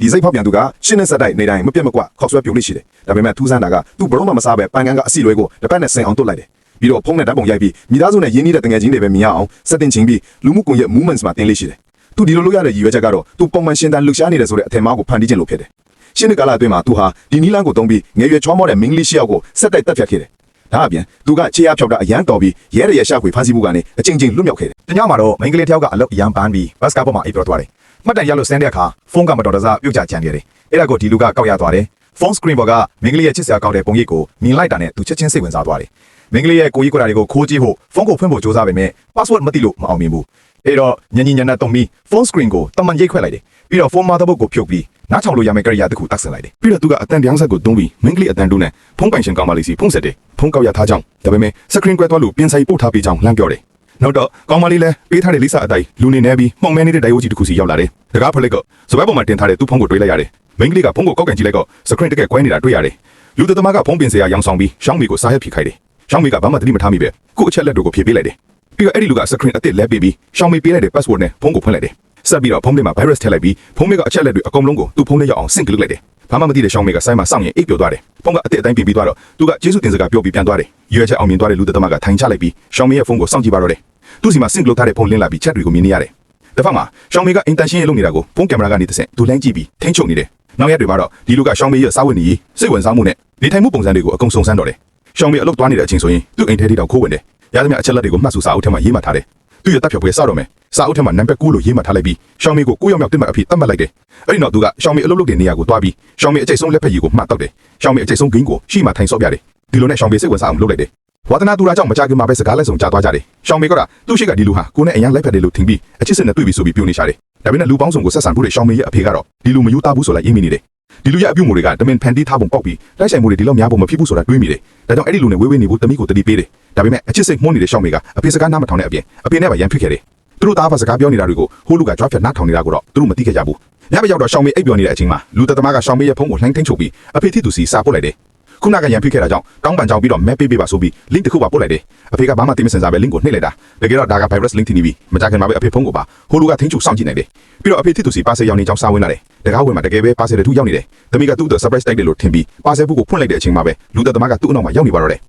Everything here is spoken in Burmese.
ဒီစိတ်ဖောက်ပြန်သူကရှင်းနဲ့ဆက်တိုက်နေတိုင်းမပြတ်မကွခေါက်ဆွဲပြုံးနေရှိတယ်ဒါပေမဲ့ထူးဆန်းတာကသူဘလုံးမမစားပဲပန်ကန်ကအစီလွဲကိုတစ်ပတ်နဲ့ဆင်အောင်တွတ်လိုက်တယ်ပြီးတော့ဖုန်းနဲ့ဓာတ်ပုံရိုက်ပြီးမိသားစုနဲ့ရင်းနှီးတဲ့တငယ်ချင်းတွေပဲမြင်ရအောင်စက်တင်ချင်းပြီးလူမှုကွန်ရက် movements မှာတင်လေးရှိတယ်သူဒီလိုလုပ်ရတဲ့ရည်ရွယ်ချက်ကတော့သူပုံမှန်ရှင်းတန်းလှူရှားနေတယ်ဆိုတဲ့အထင်မှားကိုဖန်တီးခြင်းလို့ဖြစ်တယ်ရှင်းတဲ့ကာလအတွင်းမှာသူဟာဒီနီလန်းကိုတုံးပြီးငယ်ရွယ်ချောမောတဲ့မင်းကလေးရှစ်ယောက်ကိုစက်တိုက်တက်ဖြတ်ခဲ့တယ်ဒါအပြင်သူကခြေအားဖြောက်တာအရန်တော်ပြီးရဲရရရှာခွေဖမ်းဆီးမှုကနေအချင်းချင်းလွတ်မြောက်ခဲ့တယ်တညမှာတော့မိန်းကလေးတစ်ယောက်ကအလုပ်အရန်ပန်းပြီးဘတ်စကားပေါ်မှာအိပ်ပြောသွားတယ် မှတ်တမ်းရလို့ဆင်းတဲ့အခါဖုန်းကမတော်တဆပြုတ်ကျကြံခဲ့တယ်အဲ့ဒါကိုဒီလူကကောက်ရသွားတယ်ဖုန်းစကရင်ပေါ်ကမိန်းကလေးရဲ့ချစ်စရာကောင်းတဲ့ပုံရိပ်ကိုမြင်လိုက်တာနဲ့သူချက်ချင်းစိတ်ဝင်စားသွားတယ်မိန်းကလေးရဲ့ကိုကြီးကိုယ်တာတွေကိုခိုးကြည့်ဖို့ဖုန်းကိုဖွင့်ဖို့ကြိုးစားပေမဲ့ password မသိလို့မအောင်မြင်ဘူးအဲ့တော့ညညညနဲ့တုံပြီးဖုန်းစကရင်ကိုတမန်ရိပ်ခွဲလိုက်တယ်ပြီးတော့ဖုန်းမသားဘုတ်ကိုဖြုတ်ပြီးနားထောင်လို့ရမယ့်ကြရိယာတစ်ခုတက်ဆင်လိုက်တယ်ပြီးတော့သူကအတန်တရားဆက်ကိုတုံးပြီးမိန်းကလေးအတန်တူးနဲ့ဖုန်းပိုင်ရှင်ကောင်မလေးစီဖုန်းဆက်တယ်ဖုန်းကောက်ရထားကြောင်းဒါပေမဲ့စကရင်ကွဲသွားလို့ပြင်ဆိုင်ပို့ထားပေးကြောင်းလမ်းပြောတယ် နောက်တော့ကောင်မလေးလည်းပေးထားတဲ့လိစာအတိုင်းလူနေနေပြီးမှုံမဲနေတဲ့ဒိုင်ယိုကြီးတစ်ခုစီရောက်လာတယ်တကားဖလက်ကစပယ်ပေါ်မှာတင်ထားတဲ့သူ့ဖုန်းကိုတွေးလိုက်ရတယ်မိန်းကလေးကဖုန်းကိုကောက်ကန်ကြည့်လိုက်တော့စကရင်တကယ်ကွဲနေတာတွေ့ရတယ်လူသမားကဖုန်းပင်စရာရောင်းဆောင်ပြီးရှောင်းမီကိုစားရက်ဖိခိုက်တယ်ရှောင်းမီကဘာမှသတိမထားမိပဲကို့အချက်လက်တွေကိုဖြေပေးလိုက်တယ်ပြီးတော့အဲ့ဒီလူကစကရင်အစ်စ်လဲပေးပြီးရှောင်းမီပေးလိုက်တဲ့ password နဲ့ဖုန်းကိုဖွင့်လိုက်တယ်ဆက်ပြီးတော့ဖုန်းထဲမှာ virus ထည့်လိုက်ပြီးဖုန်းထဲကအချက်လက်တွေအကုန်လုံးကိုသူ့ဖုန်းထဲရောက်အောင်ဆင့်ကလုလိုက်တယ်ဘာမှမသိတဲ့ရှောင်းမီကဆိုင်းမှာစောင့်ရင်အိပ်ပျော်သွားတယ်ဖုန်းကအစ်စ်အတိုင်းပြင်ပြီးသွားတော့သူကကျေးဇူးတင်စကားပြောပြီးပြန်သွားတယ်ရွေးချက်အောင်မြင်သွားတဲ့လူသမားကထိုင်ချလိုက်ပြီးရှောင်းမီရဲ့ဖုန်းကိုစောင့်ကြည့်ပါတော့တယ် သူ့စီမှာဆင့်ကလုထားတဲ့ဖုန်းလင်းလာပြီးချက်တွေကိုမြင်နေရတယ်တစ်ဖက်မှာရှောင်းမီကအင်တန်ရှင်းရေးလုပ်နေတာကိုဖုန်းကင်မရာကနေတစ်ဆင့်သူလှမ်းကြည့်ပြီးထိန်းချုပ်နေတယ်နောက်ရက်တွေမှာတော့ဒီလူကရှောင်းမီရဲ့စားဝတ်နေရေးစိတ်ဝင်စားမှုနဲ့နေထိုင်မှုပုံစံတွေကိုအကုန်စုံစမ်းတော့တယ်ရှောင်းမီအလုပ်သွားနေတဲ့အချိန်ဆိုရင်သူ့အိမ်ထဲထိတော့ခိုးဝင်တယ်ရသမျှအချက်လက်တွေကိုမှတ်စုစာအုပ်ထဲမှာရေးမှတ်ထားတယ်သူ့ရဲ့တပ်ဖြော်ပွဲစတော့မယ်စာအုပ်ထဲမှာနံပါတ်9လို့ရေးမှတ်ထားလိုက်ပြီးရှောင်းမီကိုကိုရောက်မြောက်တင်မှတ်အဖြစ်သတ်မှတ်လိုက်တယ်အဲ့ဒီနောက်သူကရှောင်းမီအလုပ်လုပ်တဲ့နေရာကိုသွားပြီးရှောင်းမီအကျိတ်ဆုံးလက်ဖက်ရည်ကိုမှတ်တော့တယ်ရှောင်းမီအကျိတ်ဆုံးဂိမ်းကိုရှိမှထိုင်ဆော့ပြတယ်ဒီလိုနဲ့ရှောင်းမီစိတ်ဝင်စားအောင်လုပ်လိုက်တယ် ဝါသနာတူရာကြောင့်မကြခင်မှာပဲစကားလက်ဆောင်ကြားသွားကြတယ်ရှောင်းမီကသူ့ရှိကဒီလူဟာကိုနဲ့အရန်လိုက်ဖက်တယ်လို့ထင်ပြီးအချစ်စစ်နဲ့တွေ့ပြီးဆိုပြီးပြောနေရှာတယ်ဒါပေမဲ့လူပေါင်းစုံကိုဆက်ဆံဖို့တဲ့ရှောင်းမီရဲ့အဖေကတော့ဒီလူမယူသားဘူးဆိုလိုက်အင်းမိနေတယ်ဒီလူရဲ့အပြုတ်မှုတွေကတမင်ဖန်တီးထားပုံပေါက်ပြီးတိုက်ဆိုင်မှုတွေဒီလောက်များပုံမဖြစ်ဘူးဆိုတာတွေးမိတယ်ဒါကြောင့်အဲ့ဒီလူနဲ့ဝေးဝေးနေဖို့တမိကိုတတိပေးတယ်ဒါပေမဲ့အချစ်စိတ်မှုန်းနေတဲ့ရှောင်းမီကအဖေစကားနားမထောင်တဲ့အပြင်အဖေနဲ့ပါရန်ဖြစ်ခဲ့တယ်သူတို့သားဖစကားပြောနေတာတွေကိုဟိုလူကကြွားဖြတ်နားထောင်နေတာကိုတော့သူတို့မသိခဲ့ကြဘူးညဘက်ရောက်တော့ရှောင်းမီအိပ်ပျော်နေတဲ့အချိန်မှာလူသက်သမားကရှောင်းမီရဲ့ဖုန်းကိုလှိုင်းထိန်ချုပ်ပြီးအဖေထိသူစီစာပို့လိုက်တယ် ခုနကရန်ဖြစ်ခဲ့တာကြောင့်တောင်းပန်ကြောင်းပြီးတော့မဲပေးပေးပါဆိုပြီး link တစ်ခုပါပို့လိုက်တယ်အဖေကဘာမှသိမစင်စားပဲ link ကိုနှိပ်လိုက်တာတကယ်တော့ဒါက virus link ထင်နေပြီမကြခင်မှာပဲအဖေဖုန်းကိုပါဟိုလူကထိန်ချုပ်စောင့်ကြည့်နေတယ်ပြီးတော့အဖေထိသူစီပါဆယ်ရောက်နေကြောင်းစာဝင်လာတယ်တကားဝင်မှာတကယ်ပဲပါဆယ်တစ်ခုရောက်နေတယ်သမီးကသူ့အတွက် surprise တိုက်တယ်လို့ထင်ပြီးပါဆယ်ဘူးကိုဖွင့်လိုက်တဲ့အချိန်မှာပဲလူသက်သမားကသူ့အနောက်မှာရောက်နေပါတော့တယ်